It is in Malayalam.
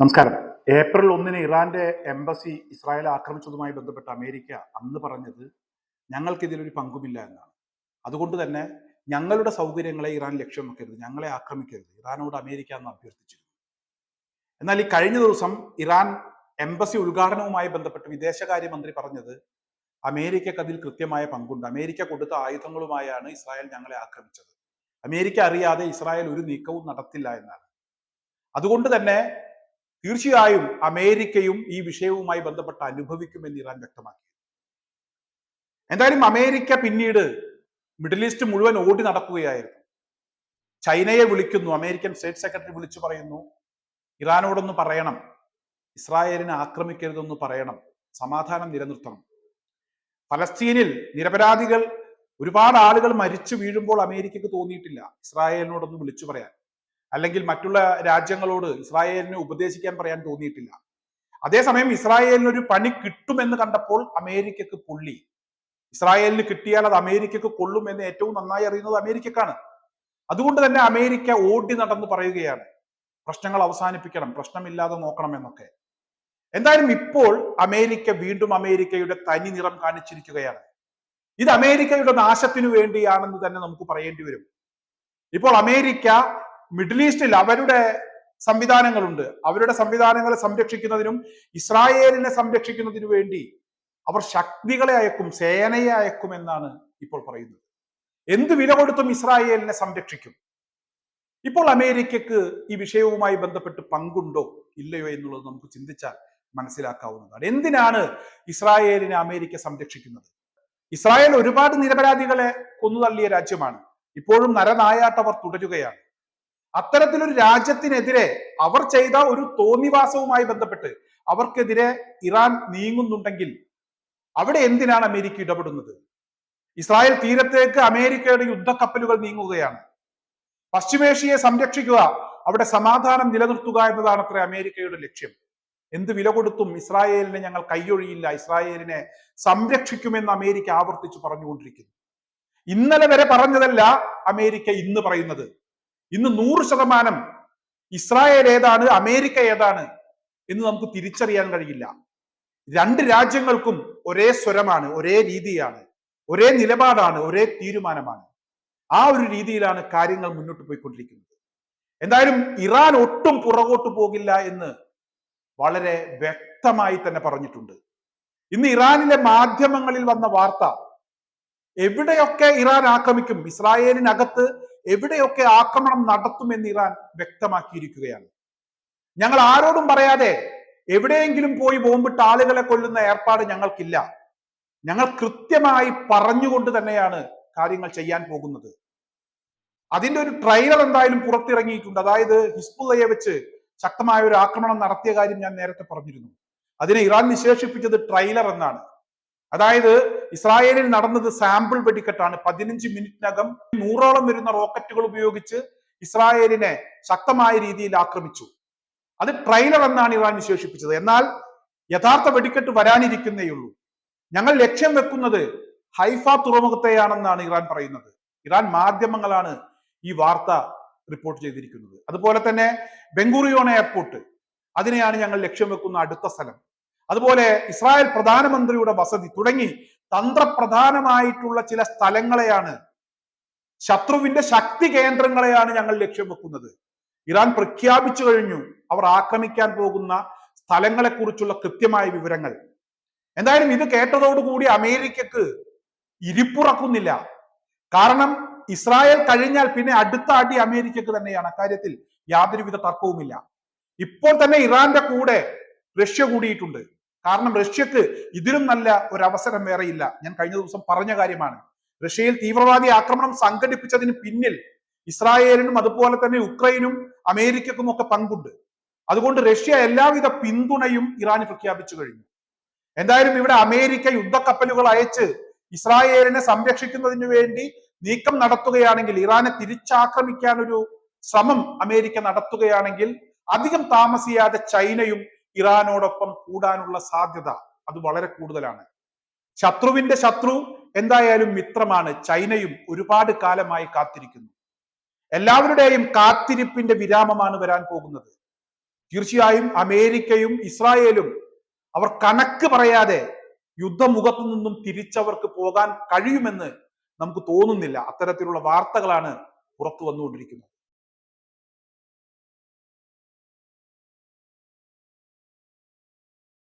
നമസ്കാരം. ഏപ്രിൽ ഒന്നിന് ഇറാന്റെ എംബസി ഇസ്രായേൽ ആക്രമിച്ചതുമായി ബന്ധപ്പെട്ട് അമേരിക്ക അന്ന് പറഞ്ഞത് ഞങ്ങൾക്ക് ഇതിലൊരു പങ്കുമില്ല എന്നാണ്. അതുകൊണ്ട് തന്നെ ഞങ്ങളുടെ സൗകര്യങ്ങളെ ഇറാൻ ലക്ഷ്യം വെക്കരുത് ഞങ്ങളെ ആക്രമിക്കരുത്. ഇറാനോട് അമേരിക്ക എന്ന് അഭ്യർത്ഥിച്ചിരുന്നു. എന്നാൽ ഈ കഴിഞ്ഞ ദിവസം ഇറാൻ എംബസി ഉദ്ഘാടനവുമായി ബന്ധപ്പെട്ട് വിദേശകാര്യമന്ത്രി പറഞ്ഞത് അമേരിക്കക്ക് അതിൽ കൃത്യമായ പങ്കുണ്ട്. അമേരിക്ക കൊടുത്ത ആയുധങ്ങളുമായാണ് ഇസ്രായേൽ ഞങ്ങളെ ആക്രമിച്ചത്. അമേരിക്ക അറിയാതെ ഇസ്രായേൽ ഒരു നീക്കവും നടത്തില്ല എന്നാണ്. അതുകൊണ്ട് തന്നെ തീർച്ചയായും അമേരിക്കയും ഈ വിഷയവുമായി ബന്ധപ്പെട്ട് അനുഭവിക്കുമെന്ന് ഇറാൻ വ്യക്തമാക്കി. എന്തായാലും അമേരിക്ക പിന്നീട് മിഡിൽ ഈസ്റ്റ് മുഴുവൻ ഓടി നടക്കുകയായിരുന്നു. ചൈനയെ വിളിക്കുന്നു അമേരിക്കൻ സ്റ്റേറ്റ് സെക്രട്ടറി വിളിച്ചു പറയുന്നു ഇറാനോടൊന്ന് പറയണം ഇസ്രായേലിനെ ആക്രമിക്കരുതെന്ന് പറയണം സമാധാനം നിലനിർത്തണം. ഫലസ്തീനിൽ നിരപരാധികൾ ഒരുപാട് ആളുകൾ മരിച്ചു വീഴുമ്പോൾ അമേരിക്കക്ക് തോന്നിയിട്ടില്ല ഇസ്രായേലിനോടൊന്ന് വിളിച്ചു പറയാൻ. അല്ലെങ്കിൽ മറ്റുള്ള രാജ്യങ്ങളോട് ഇസ്രായേലിനെ ഉപദേശിക്കാൻ പറയാൻ തോന്നിയിട്ടില്ല. അതേസമയം ഇസ്രായേലിന് ഒരു പണി കിട്ടുമെന്ന് കണ്ടപ്പോൾ അമേരിക്കക്ക് പുള്ളി. ഇസ്രായേലിന് കിട്ടിയാൽ അത് അമേരിക്കക്ക് കൊള്ളും എന്ന് ഏറ്റവും നന്നായി അറിയുന്നത് അമേരിക്കക്കാണ്. അതുകൊണ്ട് തന്നെ അമേരിക്ക ഓടി നടന്ന് പറയുകയാണ്. പ്രശ്നങ്ങൾ അവസാനിപ്പിക്കണം പ്രശ്നമില്ലാതെ നോക്കണം എന്നൊക്കെ. എന്തായാലും ഇപ്പോൾ അമേരിക്ക വീണ്ടും അമേരിക്കയുടെ തനി നിറം കാണിച്ചിരിക്കുകയാണ്. ഇത് അമേരിക്കയുടെ നാശത്തിനു വേണ്ടിയാണെന്ന് തന്നെ നമുക്ക് പറയേണ്ടി വരും. ഇപ്പോൾ അമേരിക്ക മിഡിൽ ഈസ്റ്റിൽ അവരുടെ സംവിധാനങ്ങളുണ്ട്. അവരുടെ സംവിധാനങ്ങളെ സംരക്ഷിക്കുന്നതിനും ഇസ്രായേലിനെ സംരക്ഷിക്കുന്നതിനു വേണ്ടി അവർ ശക്തികളെ അയക്കും സേനയെ അയക്കും എന്നാണ് ഇപ്പോൾ പറയുന്നത്. എന്ത് വില കൊടുത്തും ഇസ്രായേലിനെ സംരക്ഷിക്കും. ഇപ്പോൾ അമേരിക്കക്ക് ഈ വിഷയവുമായി ബന്ധപ്പെട്ട് പങ്കുണ്ടോ? ഇല്ലയോ എന്നുള്ളത് നമുക്ക് ചിന്തിച്ചാൽ മനസ്സിലാക്കാവുന്നതാണ്. എന്തിനാണ് ഇസ്രായേലിനെ അമേരിക്ക സംരക്ഷിക്കുന്നത്? ഇസ്രായേൽ ഒരുപാട് നിരപരാധികളെ കൊന്നു കൊന്നുതള്ളിയ രാജ്യമാണ്. ഇപ്പോഴും നരനായാട്ടവർ തുടരുകയാണ്. അത്തരത്തിലൊരു രാജ്യത്തിനെതിരെ അവർ ചെയ്ത ഒരു തോന്നിവാസവുമായി ബന്ധപ്പെട്ട് അവർക്കെതിരെ ഇറാൻ നീങ്ങുന്നുണ്ടെങ്കിൽ അവിടെ എന്തിനാണ് അമേരിക്ക ഇടപെടുന്നത്? ഇസ്രായേൽ തീരത്തേക്ക് അമേരിക്കയുടെ യുദ്ധക്കപ്പലുകൾ നീങ്ങുകയാണ്. പശ്ചിമേഷ്യയെ സംരക്ഷിക്കുക അവിടെ സമാധാനം നിലനിർത്തുക എന്നതാണ് അത്ര അമേരിക്കയുടെ ലക്ഷ്യം. എന്ത് വില കൊടുത്തും ഇസ്രായേലിനെ ഞങ്ങൾ കൈയൊഴിയില്ല. ഇസ്രായേലിനെ സംരക്ഷിക്കുമെന്ന് അമേരിക്ക ആവർത്തിച്ച് പറഞ്ഞുകൊണ്ടിരിക്കുന്നു. ഇന്നലെ വരെ പറഞ്ഞതല്ല അമേരിക്ക ഇന്ന് പറയുന്നത്. ഇന്ന് നൂറ് ശതമാനം ഇസ്രായേൽ ഏതാണ് അമേരിക്ക ഏതാണ് എന്ന് നമുക്ക് തിരിച്ചറിയാൻ കഴിയില്ല. രണ്ട് രാജ്യങ്ങൾക്കും ഒരേ സ്വരമാണ് ഒരേ രീതിയാണ് ഒരേ നിലപാടാണ് ഒരേ തീരുമാനമാണ്. ആ ഒരു രീതിയിലാണ് കാര്യങ്ങൾ മുന്നോട്ട് പോയിക്കൊണ്ടിരിക്കുന്നത്. എന്തായാലും ഇറാൻ ഒട്ടും പുറകോട്ട് പോകില്ല എന്ന് വളരെ വ്യക്തമായി തന്നെ പറഞ്ഞിട്ടുണ്ട്. ഇന്ന് ഇറാനിലെ മാധ്യമങ്ങളിൽ വന്ന വാർത്ത എവിടെയൊക്കെ ഇറാൻ ആക്രമിക്കും ഇസ്രായേലിനകത്ത് എവിടെയൊക്കെ ആക്രമണം നടത്തുമെന്ന് ഇറാൻ വ്യക്തമാക്കിയിരിക്കുകയാണ്. ഞങ്ങൾ ആരോടും പറയാതെ എവിടെയെങ്കിലും പോയി ബോംബിട്ട് ആളുകളെ കൊല്ലുന്ന ഏർപ്പാട് ഞങ്ങൾക്കില്ല. ഞങ്ങൾ കൃത്യമായി പറഞ്ഞുകൊണ്ട് തന്നെയാണ് കാര്യങ്ങൾ ചെയ്യാൻ പോകുന്നത്. അതിന്റെ ഒരു ട്രെയിലർ എന്തായാലും പുറത്തിറങ്ങിയിട്ടുണ്ട്. അതായത് ഹിസ്ബുള്ളയെ വെച്ച് ശക്തമായ ഒരു ആക്രമണം നടത്തിയ കാര്യം ഞാൻ നേരത്തെ പറഞ്ഞിരുന്നു. അതിനെ ഇറാൻ വിശേഷിപ്പിച്ചത് ട്രെയിലർ എന്നാണ്. അതായത് ഇസ്രായേലിൽ നടന്നത് സാമ്പിൾ വെടിക്കെട്ടാണ്. പതിനഞ്ച് മിനിറ്റിനകം നൂറോളം വരുന്ന റോക്കറ്റുകൾ ഉപയോഗിച്ച് ഇസ്രായേലിനെ ശക്തമായ രീതിയിൽ ആക്രമിച്ചു. അത് ട്രെയിലർ എന്നാണ് ഇറാൻ വിശേഷിപ്പിച്ചത്. എന്നാൽ യഥാർത്ഥ വെടിക്കെട്ട് വരാനിരിക്കുന്നേയുള്ളൂ ഞങ്ങൾ ലക്ഷ്യം വെക്കുന്നത് ഹൈഫ തുറമുഖത്തെയാണെന്നാണ് ഇറാൻ പറയുന്നത്. ഇറാൻ മാധ്യമങ്ങളാണ് ഈ വാർത്ത റിപ്പോർട്ട് ചെയ്തിരിക്കുന്നത്. അതുപോലെ തന്നെ ബംഗൂറിയോൺ എയർപോർട്ട് അതിനെയാണ് ഞങ്ങൾ ലക്ഷ്യം വെക്കുന്ന അടുത്ത സ്ഥലം. അതുപോലെ ഇസ്രായേൽ പ്രധാനമന്ത്രിയുടെ വസതി തുടങ്ങി തന്ത്രപ്രധാനമായിട്ടുള്ള ചില സ്ഥലങ്ങളെയാണ്. ശത്രുവിന്റെ ശക്തി കേന്ദ്രങ്ങളെയാണ് ഞങ്ങൾ ലക്ഷ്യം വെക്കുന്നത്. ഇറാൻ പ്രഖ്യാപിച്ചു കഴിഞ്ഞു. അവർ ആക്രമിക്കാൻ പോകുന്ന സ്ഥലങ്ങളെ കുറിച്ചുള്ള കൃത്യമായ വിവരങ്ങൾ. എന്തായാലും ഇത് കേട്ടതോടുകൂടി അമേരിക്കക്ക് ഇരിപ്പുറക്കുന്നില്ല. കാരണം ഇസ്രായേൽ കഴിഞ്ഞാൽ പിന്നെ അടുത്ത അടി അമേരിക്കക്ക് തന്നെയാണ്. അക്കാര്യത്തിൽ യാതൊരുവിധ തർക്കവുമില്ല. ഇപ്പോൾ തന്നെ ഇറാന്റെ കൂടെ റഷ്യ കൂടിയിട്ടുണ്ട്. കാരണം റഷ്യക്ക് ഇതിലും നല്ല ഒരു അവസരം വേറെയില്ല. ഞാൻ കഴിഞ്ഞ ദിവസം പറഞ്ഞ കാര്യമാണ്. റഷ്യയിൽ തീവ്രവാദി ആക്രമണം സംഘടിപ്പിച്ചതിന് പിന്നിൽ ഇസ്രായേലിനും അതുപോലെ തന്നെ ഉക്രൈനും അമേരിക്കക്കും ഒക്കെ പങ്കുണ്ട്. അതുകൊണ്ട് റഷ്യ എല്ലാവിധ പിന്തുണയും ഇറാന് പ്രഖ്യാപിച്ചു കഴിഞ്ഞു. എന്തായാലും ഇവിടെ അമേരിക്ക യുദ്ധക്കപ്പലുകൾ അയച്ച് ഇസ്രായേലിനെ സംരക്ഷിക്കുന്നതിന് വേണ്ടി നീക്കം നടത്തുകയാണെങ്കിൽ ഇറാനെ തിരിച്ചാക്രമിക്കാൻ ഒരു ശ്രമം അമേരിക്ക നടത്തുകയാണെങ്കിൽ അധികം താമസിയാതെ ചൈനയും ഇറാനോടൊപ്പം കൂടാനുള്ള സാധ്യത അത് വളരെ കൂടുതലാണ്. ശത്രുവിന്റെ ശത്രു എന്തായാലും മിത്രമാണ്. ചൈനയും ഒരുപാട് കാലമായി കാത്തിരിക്കുന്നു. എല്ലാവരുടെയും കാത്തിരിപ്പിന്റെ വിരാമമാണ് വരാൻ പോകുന്നത്. തീർച്ചയായും അമേരിക്കയും ഇസ്രായേലും അവർ കണക്ക് പറയാതെ യുദ്ധമുഖത്തു നിന്നും തിരിച്ചവർക്ക് പോകാൻ കഴിയുമെന്ന് നമുക്ക് തോന്നുന്നില്ല. അത്തരത്തിലുള്ള വാർത്തകളാണ് പുറത്തു വന്നുകൊണ്ടിരിക്കുന്നത്.